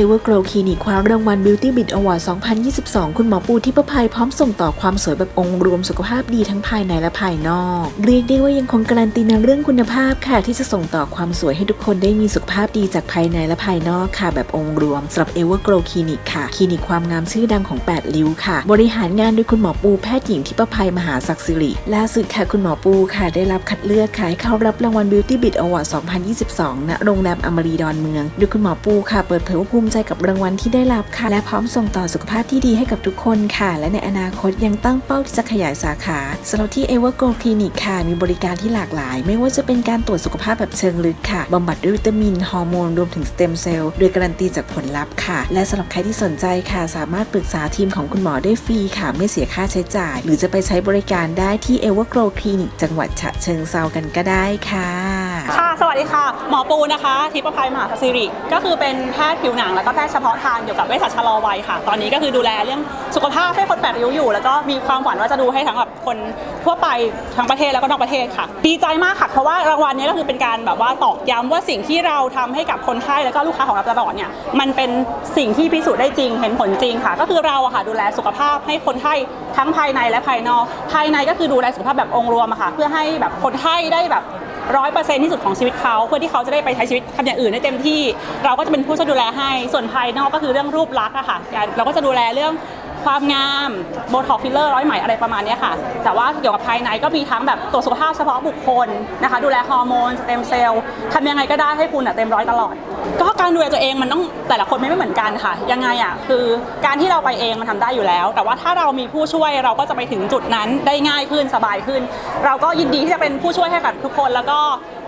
Everglow Clinic คว้ารางวัล Beauty Bit Award 2022 คุณหมอปูทิพภัยพร้อมส่งต่อความสวยแบบองค์รวมสุขภาพดีทั้งภายในและภายนอก เรียกได้ว่ายังคงการันตีในเรื่องคุณภาพค่ะ ที่จะส่งต่อความสวยให้ทุกคนได้มีสุขภาพดีจากภายในและภายนอกค่ะ แบบองค์รวมสำหรับ Everglow Clinic ค่ะ คลินิกความงามชื่อดังของ 8 ริ้วค่ะ บริหารงานโดยคุณหมอปูแพทย์หญิงทิพภัยมหาศักดิ์สิริล่าสุดค่ะคุณหมอปูค่ะ ได้รับคัดเลือกค่ะให้เข้ารับรางวัล Beauty Bit Award 2022ณโรงแรมอมรีดอนเมืองโดยคุณหมอปูค่ะเปิดเผยว่าภูมิใจกับรางวัลที่ได้รับค่ะ และพร้อมส่งต่อสุขภาพที่ดีให้กับทุกคนค่ะ และในอนาคตยังตั้งเป้าที่จะขยายสาขาสำหรับที่ Evergo Clinic ค่ะ มีบริการที่หลากหลาย ไม่ว่าจะเป็นการตรวจสุขภาพแบบเชิงลึกค่ะบำบัดด้วยวิตามินฮอร์โมนรวมถึงสเต็มเซลล์โดยการันตีจากผลลัพธ์ค่ะ และสำหรับใครที่สนใจค่ะ สามารถปรึกษาทีมของคุณหมอได้ฟรีค่ะ ไม่เสียค่าใช้จ่าย หรือจะไปใช้บริการได้ที่ Evergrow Clinic จังหวัดฉะเชิงเซากันก็ได้ค่ะ ค่ะ สวัสดีค่ะ หมอปูนะคะ ทิพย์ประภัยมหาสิริ ก็คือเป็นแพทย์ผิวหนัง แล้วก็แพทย์เฉพาะทางเกี่ยวกับเวชศาสตร์ชะลอวัยค่ะ ตอนนี้ก็คือดูแลเรื่องสุขภาพให้คนแปดริ้วอยู่ แล้วก็มีความฝันว่าจะดูให้ทั้งแบบคนทั่วไปทั้งประเทศแล้วก็นอกประเทศค่ะ ดีใจมากค่ะ เพราะว่ารางวัลนี้ก็คือเป็นการแบบว่าตอกย้ำว่าสิ่งที่เราทำให้กับคนไข้แล้วก็ลูกค้าของเราตลอดเนี่ย มันเป็นสิ่งที่พิสูจน์ได้จริง เห็นผลจริงค่ะ ก็คือเราอะค่ะดูแลสุขภาพให้คนไข้ทั้งภายในและภายนอก ภายในก็คือดูแลสุขภาพแบบองค์รวมอะค่ะ เพื่อให้แบบคนไข้ได้แบบ ร้อยเปอร์เซ็นต์ที่สุดของชีวิตเขาเพื่อที่เขาจะได้ไปใช้ชีวิตทำอย่างอื่นได้เต็มที่ เราก็จะเป็นผู้ช่วยดูแลให้ส่วนภายนอกก็คือเรื่องรูปลักษณ์อะค่ะเราก็จะดูแลเรื่องความงามโบท็อกฟิลเลอร์ร้อยไหมอะไรประมาณนี้ค่ะ แต่ว่าเกี่ยวกับภายในก็มีทั้งแบบตรวจสุขภาพเฉพาะบุคคลนะคะ ดูแลฮอร์โมนสเต็มเซลล์ทำยังไงก็ได้ให้คุณอะเต็มร้อยตลอด ก็การดูแลตัวเองมันต้องแต่ละคนไม่เหมือนกันค่ะ ยังไงอะคือการที่เราไปเองมันทำได้อยู่แล้ว แต่ว่าถ้าเรามีผู้ช่วยเราก็จะไปถึงจุดนั้นได้ง่ายขึ้นสบายขึ้น เราก็ยินดีที่จะเป็นผู้ช่วยให้กับทุกคน แล้วก็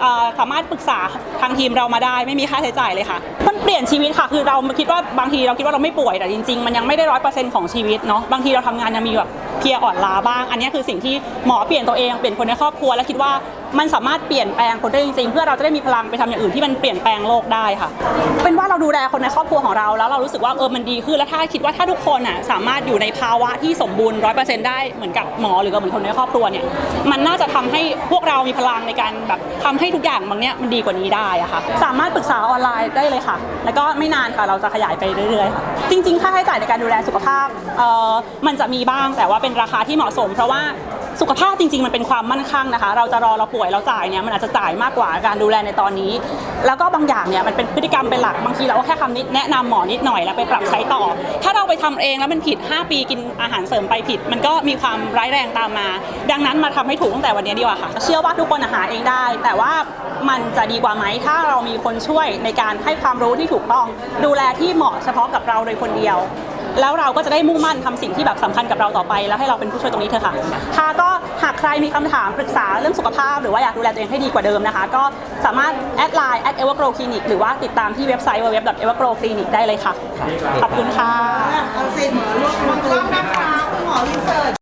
เอ่อสามารถปรึกษาทางทีมเรามาได้ ไม่มีค่าใช้จ่ายเลยค่ะมันเปลี่ยนชีวิตค่ะ คือเราคิดว่าบางทีเราคิดว่าเราไม่ป่วยแต่จริงๆ มันยังไม่ได้ร้อยเปอร์เซ็นต์ของชีวิตเนาะบางทีเราทำงานยังมีแบบเพลียอ่อนล้าบ้าง อันนี้คือสิ่งที่หมอเปลี่ยนตัวเองเปลี่ยนคนในครอบครัวและคิดว่า มันสามารถเปลี่ยนแปลงคนได้จริงๆ เพื่อเราจะได้มีพลังไปทำอย่างอื่นที่มันเปลี่ยนแปลงโลกได้ค่ะ เป็นว่าเราดูแลคนในครอบครัวของเราแล้วเรารู้สึกว่าเออมันดีขึ้นแล้วถ้าคิดว่าถ้าทุกคนอะสามารถอยู่ในภาวะที่สมบูรณ์ร้อยเปอร์เซ็นต์ได้เหมือนกับหมอหรือกับเหมือนคนในครอบครัวเนี่ยมันน่าจะทำให้พวกเรามีพลังในการแบบทำให้ทุกอย่างบางเนี้ยมันดีกว่านี้ได้อะค่ะสามารถปรึกษาออนไลน์ได้เลยค่ะ แล้วก็ไม่นานค่ะเราจะขยายไปเรื่อยๆค่ะจริง ๆ ค่าใช้จ่ายในการดูแลสุขภาพเอ่อมันจะมีบ้างแต่ว่าเป็นราคาที่เหมาะสม เพราะว่า สุขภาพจริง ๆ มันเป็นความมั่นคงนะคะ เราจะรอเราป่วยเราจ่ายเนี่ยมันอาจจะจ่ายมากกว่าการดูแลในตอนนี้ แล้วก็บางอย่างเนี่ยมันเป็นพฤติกรรมเป็นหลักบางทีเราก็แค่คำนิดแนะนำหมอนิดหน่อยแล้วไปปรับใช้ต่อ ถ้าเราไปทำเองแล้วมันผิด 5 ปีกินอาหารเสริมไปผิด มันก็มีความร้ายแรงตามมา ดังนั้นมาทำให้ถูกตั้งแต่วันนี้ดีกว่าค่ะ เชื่อว่าทุกคนหาเองได้ แต่ว่ามันจะดีกว่าไหมถ้าเรามีคนช่วยในการให้ความรู้ที่ถูกต้อง ดูแลที่เหมาะเฉพาะกับเราโดยคนเดียว แล้วเราก็จะได้มุ่งมั่นทำสิ่งที่แบบสำคัญกับเราต่อไป แล้วให้เราเป็นผู้ช่วยตรงนี้เถอะค่ะค่ะก็หากใครมีคำถามปรึกษาเรื่องสุขภาพ หรือว่าอยากดูแลตัวเองให้ดีกว่าเดิมนะคะ ก็สามารถแอดไลน์แอดเ at evergro คลินิกหรือว่าติดตามที่เว็บไซต์ www evergro คลินิกได้เลยค่ะ ขอบคุณค่ะเอาสิหมอร่วมร่วมนะคะหมอวิเศษ